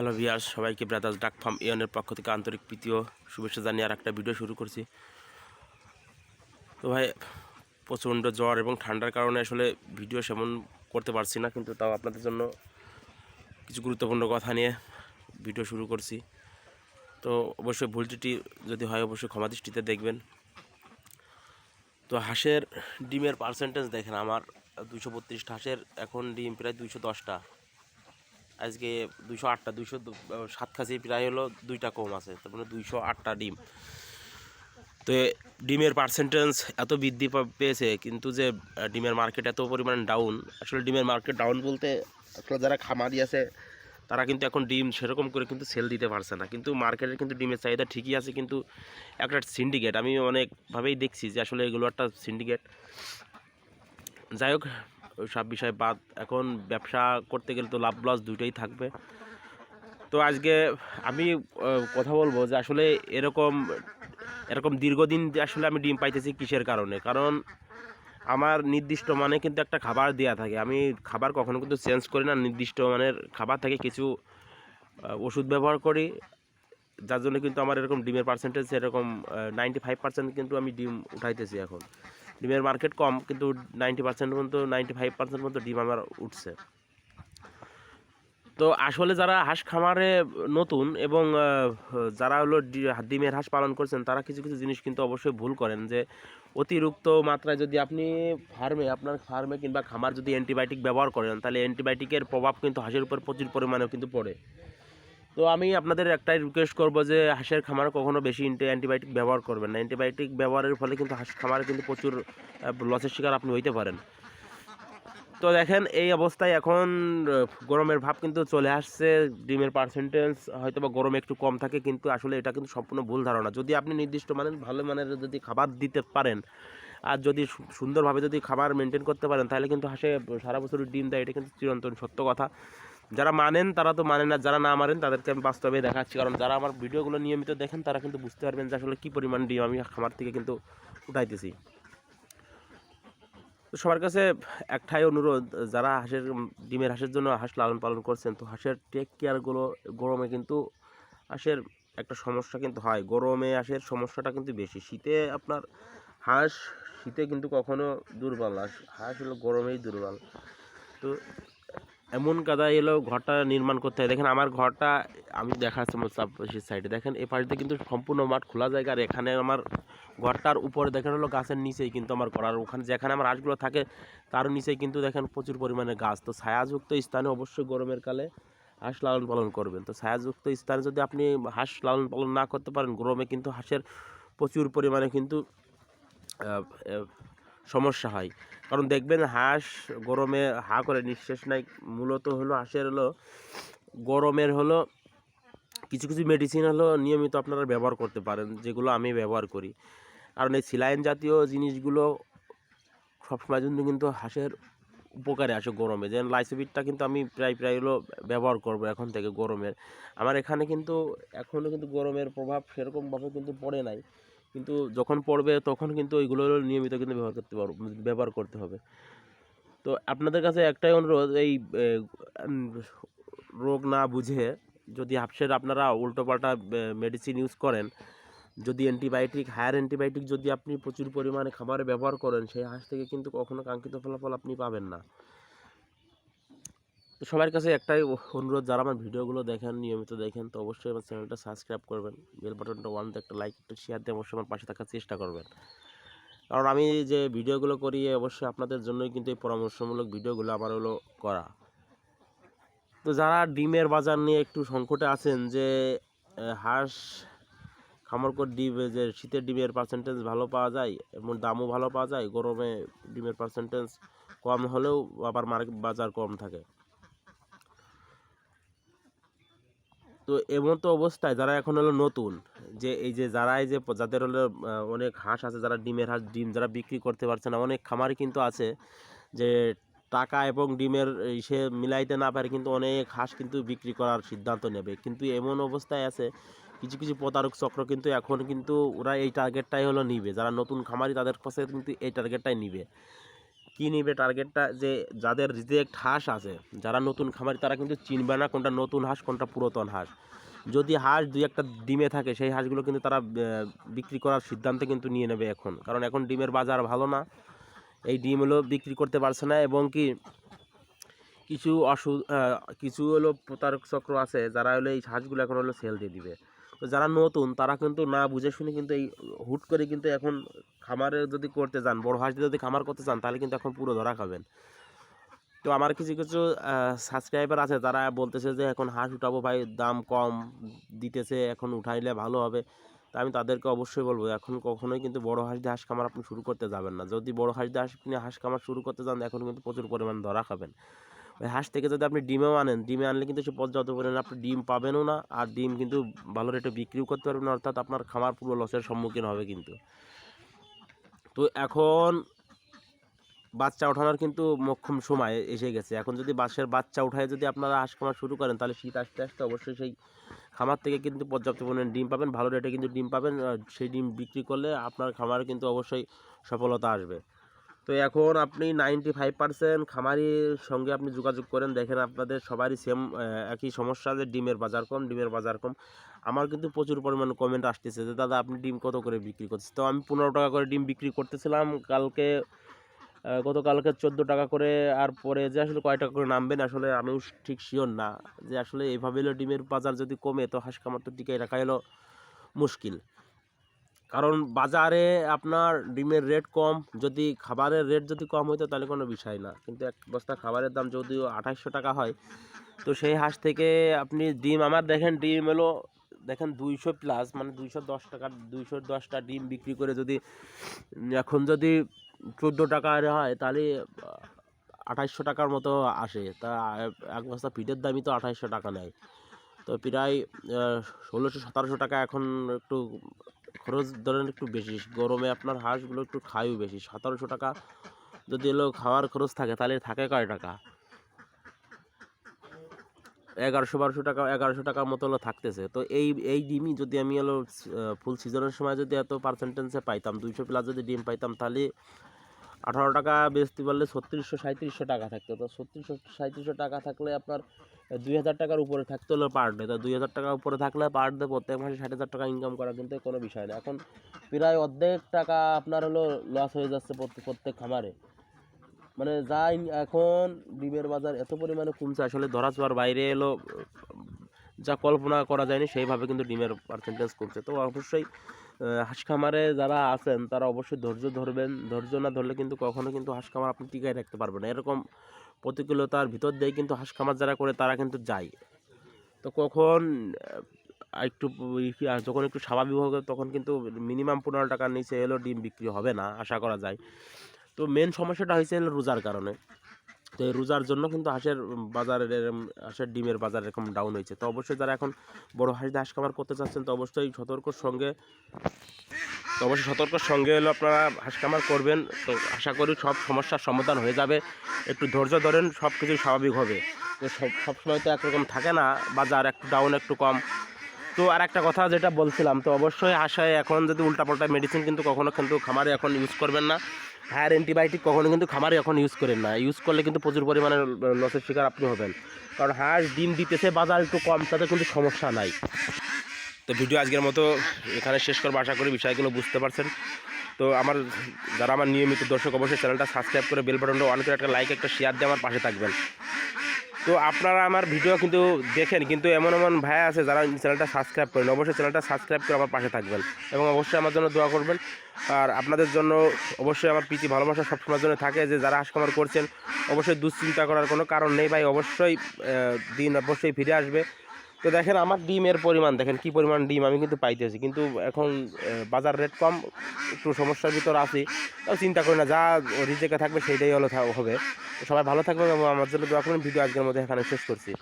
Hello viewers সবাইকে brothers duck farm ইয়নের পক্ষ থেকে আন্তরিক প্রীতি ও শুভেচ্ছা জানিয়ে আর একটা ভিডিও শুরু করছি। তো ভাই, প্রচণ্ড জ্বর এবং ঠান্ডার কারণে আসলে ভিডিও সেমন করতে পারছি না, কিন্তু তাও আপনাদের জন্য কিছু গুরুত্বপূর্ণ কথা নিয়ে ভিডিও শুরু করছি। তো অবশ্যই ভুল ত্রুটি যদি হয়, অবশ্যই ক্ষমা দৃষ্টিতে দেখবেন। তো হাঁসের ডিমের পার্সেন্টেজ দেখেন, আমার দুশো বত্রিশটা হাঁসের এখন ডিম প্রায় দুশো দশটা। আজকে দুইশো আটটা, দুইশো সাত খাসি প্রায় হলো, দুইটা কম আছে। তার মানে দুইশো আটটা ডিম। তো ডিমের পার্সেন্টেজ এত বৃদ্ধি পেয়েছে, কিন্তু যে ডিমের মার্কেট এত পরিমাণ ডাউন আসলে ডিমের মার্কেট ডাউন বলতে আসলে যারা খামারি আছে, তারা কিন্তু এখন ডিম সেরকম করে কিন্তু সেল দিতে পারছে না। কিন্তু মার্কেটে কিন্তু ডিমের চাহিদা ঠিকই আছে, কিন্তু একটা সিন্ডিকেট আমি অনেকভাবেই দেখছি যে আসলে এগুলো একটা সিন্ডিকেট যাই হোক সব বিষয় বাদ। এখন ব্যবসা করতে গেলে তো লাভ লস দুটোই থাকবে। তো আজকে আমি কথা বলব যে আসলে এরকম এরকম দীর্ঘদিন আসলে আমি ডিম পাইতেছি কিসের কারণে? কারণ আমার নির্দিষ্ট মানে কিন্তু একটা খাবার দেওয়া থাকে। আমি খাবার কখনো কিন্তু চেঞ্জ করি না। নির্দিষ্ট মানের খাবার থাকে কিছু ওষুধ ব্যবহার করি। যার জন্য কিন্তু আমার এরকম ডিমের পার্সেন্টেজ এরকম নাইনটি ফাইভ পার্সেন্ট কিন্তু আমি ডিম উঠাইতেছি এখন। ডিমের মার্কেট কম, কিন্তু নাইনটি পার্সেন্ট পর্যন্ত নাইনটি ফাইভ পার্সেন্ট পর্যন্ত ডিম আমার উঠছে। তো আসলে যারা হাঁস খামারে নতুন এবং যারা হলো ডিমের হাঁস পালন করছেন, তারা কিছু কিছু জিনিস কিন্তু অবশ্যই ভুল করেন যে, অতিরিক্ত মাত্রায় যদি আপনি ফার্মে আপনার ফার্মে কিংবা খামার যদি অ্যান্টিবায়োটিক ব্যবহার করেন, তাহলে অ্যান্টিবায়োটিকের প্রভাব কিন্তু হাঁসের উপর প্রচুর পরিমাণেও কিন্তু পড়ে। তো আমি আপনাদের একটাই রিকোয়েস্ট করব যে, হাঁসের খামার কখনো বেশি অ্যান্টিবায়োটিক ব্যবহার করবেন না। অ্যান্টিবায়োটিক ব্যবহারের ফলে কিন্তু হাঁস খামারে কিন্তু প্রচুর লসের শিকার আপনি হইতে পারেন। তো দেখেন, এই অবস্থায় এখন গরমের ভাব কিন্তু চলে আসছে, ডিমের পার্সেন্টেজ হয়তো বা গরম একটু কম থাকে, কিন্তু আসলে এটা কিন্তু সম্পূর্ণ ভুল ধারণা। যদি আপনি নির্দিষ্ট মানের, ভালো মানের যদি খাবার দিতে পারেন, আর যদি সুন্দরভাবে যদি খাবার মেনটেন করতে পারেন, তাহলে কিন্তু হাসে সারা বছর ডিম দেয়, এটা কিন্তু চিরন্তন সত্য কথা। যারা মানেন, তারা তো মানেন না। যারা না মানেন, তাদেরকে আমি বাস্তবে দেখাচ্ছি। কারণ যারা আমার ভিডিওগুলো নিয়মিত দেখেন, তারা কিন্তু বুঝতে পারবেন যে আসলে কী পরিমাণ ডিম আমি খামার থেকে কিন্তু উঠাইতেছি। তো সবার কাছে একটাই অনুরোধ, যারা হাঁসের, ডিমের হাঁসের জন্য হাঁস লালন পালন করছেন, তো হাঁসের টেক কেয়ারগুলো গরমে কিন্তু হাঁসের একটা সমস্যা কিন্তু হয়। গরমে হাঁসের সমস্যাটা কিন্তু বেশি। শীতে আপনার হাঁস শীতে কিন্তু কখনো দুর্বল না। হাঁস হলো গরমেই দুর্বল। তো এমন কাদা এলো, ঘরটা নির্মাণ করতে হয়। দেখেন, আমার ঘরটা, আমি দেখাচ্ছি চাপের সাইডে দেখেন এ পাশে কিন্তু সম্পূর্ণ মাঠ খোলা জায়গা। আর এখানে আমার ঘরটার উপরে, দেখেন, হলো গাছের নিচেই কিন্তু আমার ঘর। আর ওখানে যেখানে আমার হাঁসগুলো থাকে, তার নিচেই কিন্তু দেখেন প্রচুর পরিমাণে গাছ। তো ছায়াযুক্ত স্থানে অবশ্যই গরমের কালে হাঁস লালন পালন করবেন। তো ছায়াযুক্ত স্থানে যদি আপনি হাঁস লালন পালন না করতে পারেন, গরমে কিন্তু হাঁসের প্রচুর পরিমাণে কিন্তু সমস্যা হয়। কারণ দেখবেন হাঁস গরমে হা করে নিঃশ্বাস নাই, মূলত হলো হাঁসের হলো গরমের হলো কিছু কিছু মেডিসিন হলো নিয়মিত আপনারা ব্যবহার করতে পারেন, যেগুলো আমি ব্যবহার করি। কারণ এই সিলাইন জাতীয় জিনিসগুলো সবসময় জন্য কিন্তু হাঁসের উপকারে আসে গরমে। যেন লাইসোবিটটা কিন্তু আমি প্রায় প্রায় হলো ব্যবহার করব এখন থেকে গরমের। আমার এখানে কিন্তু এখনও কিন্তু গরমের প্রভাব সেরকমভাবে কিন্তু পড়ে নাই। কিন্তু যখন পড়বে তখন কিন্তু ওইগুলো নিয়মিত কিন্তু ব্যবহার করতে পারব ব্যবহার করতে হবে। তো আপনাদের কাছে একটাই অনুরোধ, এই রোগ না বুঝে যদি হাফসের আপনারা উল্টোপাল্টা মেডিসিন ইউজ করেন, যদি অ্যান্টিবায়োটিক হায়ার অ্যান্টিবায়োটিক যদি আপনি প্রচুর পরিমাণে খাবারে ব্যবহার করেন, সেই হাঁস থেকে কিন্তু কখনো কাঙ্ক্ষিত ফলাফল আপনি পাবেন না। তো সবার কাছে একটাই অনুরোধ, যারা আমার ভিডিওগুলো দেখেন, নিয়মিত দেখেন, তো অবশ্যই আমার চ্যানেলটা সাবস্ক্রাইব করবেন। বেল বাটনটা ওয়ান একটা লাইক একটা শেয়ার দিয়ে অবশ্যই আমার পাশে থাকার চেষ্টা করবেন। কারণ আমি যে ভিডিওগুলো করি অবশ্যই আপনাদের জন্যই কিন্তু এই পরামর্শমূলক ভিডিওগুলো আমার হলো করা। তো যারা ডিমের বাজার নিয়ে একটু সংকটে আছেন, যে হাঁস খামার করে ডিম যে শীতের ডিমের পার্সেন্টেজ ভালো পাওয়া যায়, এবং দামও ভালো পাওয়া যায়, গরমে ডিমের পার্সেন্টেজ কম হলেও আবার মার্কেট বাজার কম থাকে। তো এমন তো অবস্থায় যারা এখন হলো নতুন, যে এই যে যারা এই যে যাদের হলো অনেক হাঁস আছে, যারা ডিমের হাঁস, ডিম যারা বিক্রি করতে পারছে না, অনেক খামারই কিন্তু আছে যে টাকা এবং ডিমের সে মিলাইতে না পারে কিন্তু অনেক হাঁস কিন্তু বিক্রি করার সিদ্ধান্ত নেবে। কিন্তু এমন অবস্থায় আছে, কিছু কিছু প্রতারক চক্র কিন্তু এখন কিন্তু ওরা এই টার্গেটটাই হলো নিবে। যারা নতুন খামারি তাদের কাছে কিন্তু এই টার্গেটটাই নিবে। কী নিবে টার্গেটটা যে যাদের রিজেক্ট হাঁস আছে, যারা নতুন খামারি, তারা কিন্তু চিনবে না কোনটা নতুন হাঁস, কোনটা পুরাতন হাঁস। যদি হাঁস দুই একটা ডিমে থাকে, সেই হাঁসগুলো কিন্তু তারা বিক্রি করার সিদ্ধান্ত কিন্তু নিয়ে নেবে এখন। কারণ এখন ডিমের বাজার ভালো না, এই ডিমগুলো বিক্রি করতে পারছে না এবং কি কিছু অসু কিছু হলো প্রতারক চক্র আছে, যারা হলো এই হাঁসগুলো এখন হলো সেল দিয়ে দিবে। তো যারা নতুন, তারা কিন্তু না বুঝে শুনে কিন্তু এই হুট করে কিন্তু এখন খামারে যদি করতে যান বড় হাঁস যদি খামার করতে চান, তাহলে কিন্তু এখন পুরো ধরা খাবেন। তো আমার কিছু কিছু সাবস্ক্রাইবার আছে তারা বলতেছে যে এখন হাঁস উঠাবো ভাই, দাম কম দিতেছে, এখন উঠাইলে ভালো হবে। তা আমি তাদেরকে অবশ্যই বলব, এখন কখনোই কিন্তু বড় হাঁস দিয়ে হাঁস খামার আপনি শুরু করতে যাবেন না। যদি বড় হাঁস দিয়ে হাঁস আপনি হাঁস খামার শুরু করতে যান এখন কিন্তু প্রচুর পরিমাণ ধরা খাবেন। ওই হাঁস থেকে যদি আপনি ডিমেও আনেন, ডিমে আনলে কিন্তু সে পর্যাপ্ত পরিমাণে আপনি ডিম পাবেনও না, আর ডিম কিন্তু ভালো রেটে বিক্রিও করতে পারবেন, অর্থাৎ আপনার খামার পুরো লসের সম্মুখীন হবে কিন্তু। তো এখন বাচ্চা ওঠানোর কিন্তু মোক্ষম সময় এসে গেছে। এখন যদি বাঁশের বাচ্চা উঠায় যদি আপনারা হাঁস খামার শুরু করেন, তাহলে শীত আসতে আসতে অবশ্যই সেই খামার থেকে কিন্তু পর্যাপ্ত পরিমাণে ডিম পাবেন, ভালো রেটে কিন্তু ডিম পাবেন সেই ডিম বিক্রি করলে আপনার খামারে কিন্তু অবশ্যই সফলতা আসবে। তো এখন আপনি নাইনটি ফাইভ পার্সেন্ট খামারির সঙ্গে আপনি যোগাযোগ করেন। দেখেন আপনাদের সবারই সেম একই সমস্যা যে ডিমের বাজার কম, ডিমের বাজার কম। আমার কিন্তু প্রচুর পরিমাণে কমেন্ট আসতেছে যে, দাদা, আপনি ডিম কত করে বিক্রি করছেন তো আমি পনেরো টাকা করে ডিম বিক্রি করতেছিলাম। কালকে গতকালকে চোদ্দ টাকা করে, আর পরে যে আসলে কয় টাকা করে নামবেন, আসলে আমিও ঠিক শিওর না। যে আসলে এইভাবে হলো ডিমের বাজার যদি কমে, তো হাঁস খামার তো টিকে রাখা হলো মুশকিল। কারণ বাজারে আপনার ডিমের রেট কম, যদি খাবারের রেট যদি কম হইতো তাহলে কোনো বিষয় না। কিন্তু এক বস্তা খাবারের দাম যদিও আঠাশশো টাকা হয়, তো সেই হাঁস থেকে আপনি ডিম, আমার দেখেন ডিম এলো দেখেন দুইশো প্লাস মানে দুইশো দশ টাকা, দুইশো দশটা ডিম বিক্রি করে যদি, এখন যদি চোদ্দ টাকা আরে হয়, তাহলে আঠাইশশো টাকার মতো আসে। তা, এক বস্তা পিঠের দামই তো আঠাইশশো টাকা নেয়। তো প্রায় ষোলোশো সতেরোশো টাকা এখন একটু খরচ ধরেন একটু বেশি। গরমে আপনার হাঁসগুলো একটু খায়ও বেশি। সতেরোশো টাকা যদি এলো খাওয়ার খরচ থাকে, তাহলে থাকে কয় টাকা? এগারোশো বারোশো টাকা, এগারোশো টাকার মতো হলো থাকতেছে। তো এই এই ডিমই যদি আমি হলো ফুল সিজনের সময় যদি এত পার্সেন্টেন্সে পাইতাম, দুইশো প্লাস যদি ডিম পাইতাম, তাহলে আঠারো টাকা বেচতে পারলে ছত্রিশশো সাঁত্রিশশো টাকা থাকতো। তো ছত্রিশশো সাঁত্রিশশো টাকা থাকলে আপনার দুই হাজার টাকার উপরে থাকতে হলো পার ডে তো দুই হাজার টাকার উপরে থাকলে পার ডে প্রত্যেক মাসে ষাট হাজার টাকা ইনকাম করা কিন্তু কোনো বিষয় না। এখন প্রায় অর্ধেক টাকা আপনার হলো লস হয়ে যাচ্ছে প্রত্যেক প্রত্যেক খামারে। মানে যা এখন ডিমের বাজার এত পরিমাণে কমছে, আসলে ধরা ছোঁয়ার বাইরে এলো যা কল্পনা করা যায়নি, সেইভাবে কিন্তু ডিমের পার্সেন্টেজ কমছে। তো অবশ্যই হাঁস খামারে যারা আছেন, তারা অবশ্যই ধৈর্য ধরবেন। ধৈর্য না ধরলে কিন্তু কখনো কিন্তু হাঁস খামার আপনি টিকায় রাখতে পারবেন এরকম প্রতিকূলতার ভিতর দিয়ে কিন্তু হাঁস খামার যারা করে, তারা কিন্তু যায়। তো কখন একটু যখন একটু স্বাভাবিক হবে, তখন কিন্তু মিনিমাম পনেরো টাকার নিচে এলো ডিম বিক্রি হবে না, আশা করা যায়। তো মেন সমস্যাটা হয়েছে রোজার কারণে। তো এই রোজার জন্য কিন্তু হাঁসের বাজারের হাঁসের ডিমের বাজার এরকম ডাউন হয়েছে। তো অবশ্যই যারা এখন বড় হাঁস দিয়ে হাঁস খামার করতে চাচ্ছেন, তো অবশ্যই সতর্কর সঙ্গে, তো অবশ্যই সতর্কর সঙ্গে হলো আপনারা হাঁস খামার করবেন। তো আশা করি সব সমস্যার সমাধান হয়ে যাবে। একটু ধৈর্য ধরেন সব কিছুই স্বাভাবিক হবে। তো সব, সবসময় তো একরকম থাকে না, বাজার একটু ডাউন একটু কম। তো আর একটা কথা যেটা বলছিলাম, তো অবশ্যই হাঁসায় এখন যদি উল্টাপাল্টা মেডিসিন কিন্তু কখনো কিন্তু খামারে এখন ইউজ করবেন না। হায়ার অ্যান্টিবায়োটিক কখনো কিন্তু খামারে এখন ইউজ করেন না। ইউজ করলে কিন্তু প্রচুর পরিমাণে লসের শিকার আপনি হবেন। কারণ হাঁস ডিম দিতেছে, বাজার একটু কম, তাতে কিন্তু সমস্যা নাই। তো ভিডিও আজকের মতো এখানে শেষ করব। আশা করি বিষয়গুলো বুঝতে পারছেন। তো আমার যারা আমার নিয়মিত দর্শক, অবশ্যই চ্যানেলটা সাবস্ক্রাইব করে বেল বাটনটা অন করে একটা লাইক একটা শেয়ার দিয়ে আমার পাশে থাকবেন। তো আপনারা আমার ভিডিও কিন্তু দেখেন, কিন্তু এমন এমন ভাই আছে যারা চ্যানেলটা সাবস্ক্রাইব করেন। অবশ্যই চ্যানেলটা সাবস্ক্রাইব করে আমার পাশে থাকবেন এবং অবশ্যই আমার জন্য দোয়া করবেন। আর আপনাদের জন্য অবশ্যই আমার প্রীতি ভালোবাসা সবসময়ের জন্য থাকে যে যারা হাঁস করছেন, অবশ্যই দুশ্চিন্তা করার কোনো কারণ নেই ভাই। অবশ্যই দিন অবশ্যই ফিরে আসবে। তো দেখেন আমার ডিমের পরিমাণ, দেখেন কি পরিমাণ ডিম আমি কিন্তু পাইতেছি। কিন্তু এখন বাজার রেট কম, একটু সমস্যার ভিতর আছি। তাও চিন্তা করি না, যা রিজেকে থাকবে সেইটাই হলো হবে। সবাই ভালো থাকবে এবং আমার জন্য দোয়া করুন ভিডিও আজকের মধ্যে এখানে শেষ করছি।